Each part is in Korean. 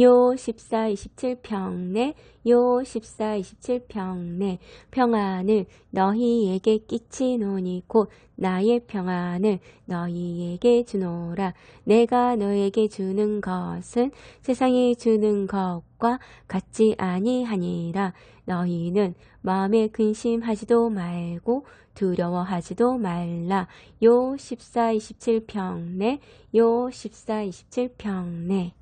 요 14, 27평내, 요 14, 27평내, 평안을 너희에게 끼치노니 곧 나의 평안을 너희에게 주노라. 내가 너에게 주는 것은 세상이 주는 것과 같지 아니하니라. 너희는 마음에 근심하지도 말고 두려워하지도 말라. 요 14, 27평내, 요 14, 27평내.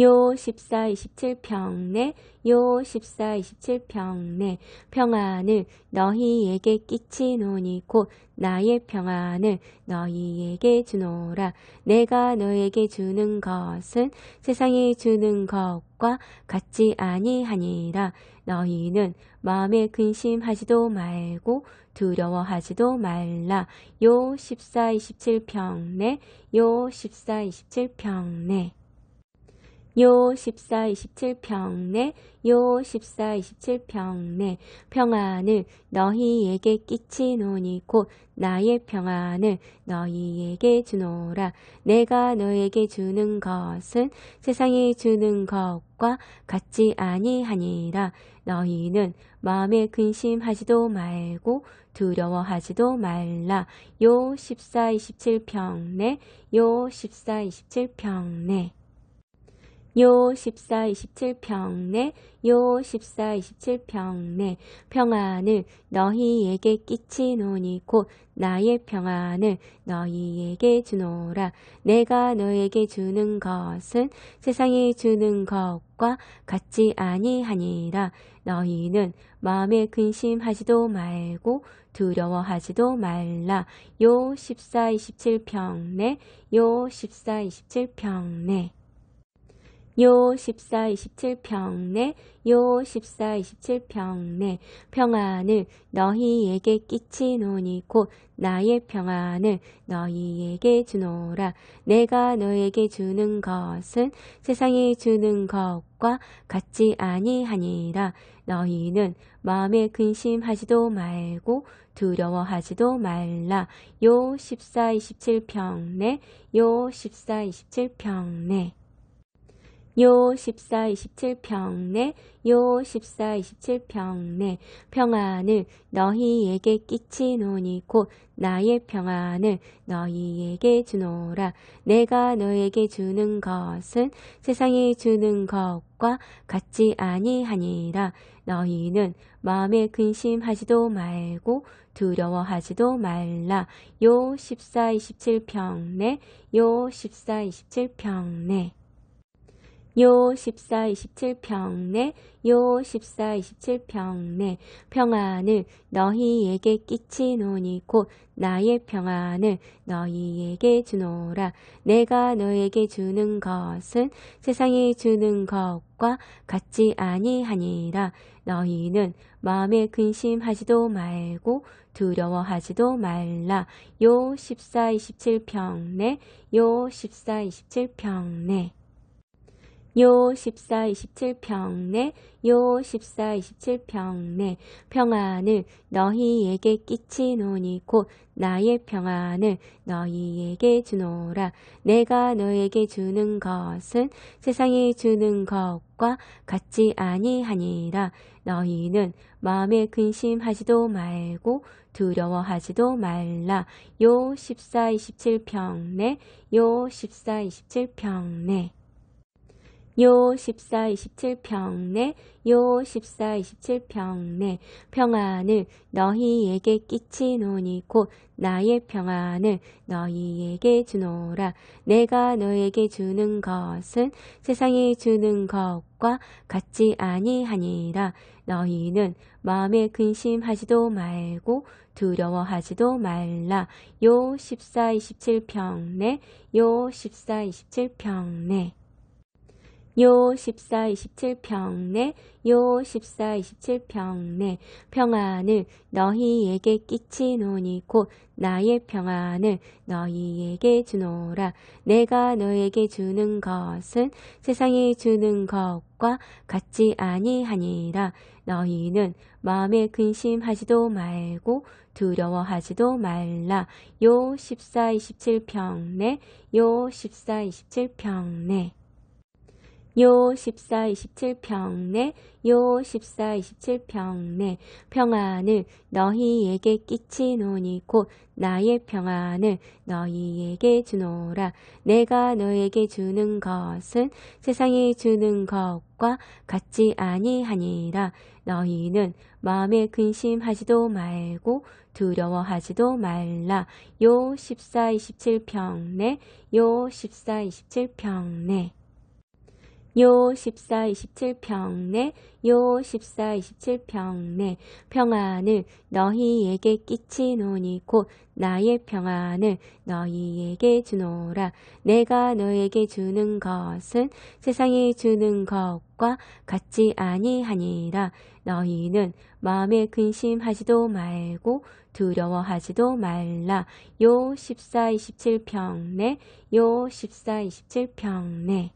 요 14, 27평내, 요 14, 27평내, 평안을 너희에게 끼치노니 곧 나의 평안을 너희에게 주노라. 내가 너에게 주는 것은 세상이 주는 것과 같지 아니하니라. 너희는 마음에 근심하지도 말고 두려워하지도 말라. 요 14, 27평내, 요 14, 27평내. 요 14, 27평내, 요 14, 27평내, 평안을 너희에게 끼치노니 곧 나의 평안을 너희에게 주노라. 내가 너에게 주는 것은 세상이 주는 것과 같지 아니하니라. 너희는 마음에 근심하지도 말고 두려워하지도 말라. 요 14, 27평내, 요 14, 27평내. 요 14, 27평내, 요 14, 27평내, 평안을 너희에게 끼치노니 곧 나의 평안을 너희에게 주노라. 내가 너에게 주는 것은 세상이 주는 것과 같지 아니하니라. 너희는 마음에 근심하지도 말고 두려워하지도 말라. 요 14, 27평내, 요 14, 27평내. 요 14, 27평내, 요 14, 27평내, 평안을 너희에게 끼치노니 곧 나의 평안을 너희에게 주노라. 내가 너에게 주는 것은 세상이 주는 것과 같지 아니하니라. 너희는 마음에 근심하지도 말고 두려워하지도 말라. 요 14, 27평내, 요 14, 27평내. 요 14, 27평내, 요 14, 27평내, 평안을 너희에게 끼치노니 곧 나의 평안을 너희에게 주노라. 내가 너에게 주는 것은 세상이 주는 것과 같지 아니하니라. 너희는 마음에 근심하지도 말고 두려워하지도 말라. 요 14, 27평내, 요 14, 27평내. 요 14, 27평내, 요 14, 27평내, 평안을 너희에게 끼치노니 곧 나의 평안을 너희에게 주노라. 내가 너에게 주는 것은 세상이 주는 것과 같지 아니하니라. 너희는 마음에 근심하지도 말고 두려워하지도 말라. 요 14, 27평내, 요 14, 27평내. 요 14, 27평내, 요 14, 27평내, 평안을 너희에게 끼치노니 곧 나의 평안을 너희에게 주노라. 내가 너에게 주는 것은 세상이 주는 것과 같지 아니하니라. 너희는 마음에 근심하지도 말고 두려워하지도 말라. 요 14, 27평내, 요 14, 27평내. 요 14, 27평내, 요 14, 27평내, 평안을 너희에게 끼치노니 곧 나의 평안을 너희에게 주노라. 내가 너에게 주는 것은 세상이 주는 것과 같지 아니하니라. 너희는 마음에 근심하지도 말고 두려워하지도 말라. 요 14, 27평내, 요 14, 27평내. 요 14, 27평내, 요 14, 27평내, 평안을 너희에게 끼치노니 곧 나의 평안을 너희에게 주노라. 내가 너에게 주는 것은 세상이 주는 것과 같지 아니하니라. 너희는 마음에 근심하지도 말고 두려워하지도 말라. 요 14, 27평내, 요 14, 27평내. 요 14, 27평내 요 14, 27평내. 평안을 너희에게 끼치노니 곧 나의 평안을 너희에게 주노라. 내가 너에게 주는 것은 세상이 주는 것과 같지 아니하니라. 너희는 마음에 근심하지도 말고 두려워하지도 말라. 요 14, 27평내 요 14, 27평내 요 14, 27평내 요 14, 27평내 평안을 너희에게 끼치노니 곧 나의 평안을 너희에게 주노라. 내가 너에게 주는 것은 세상이 주는 것과 같지 아니하니라. 너희는 마음에 근심하지도 말고 두려워하지도 말라. 요 14, 27평내 요 14, 27평내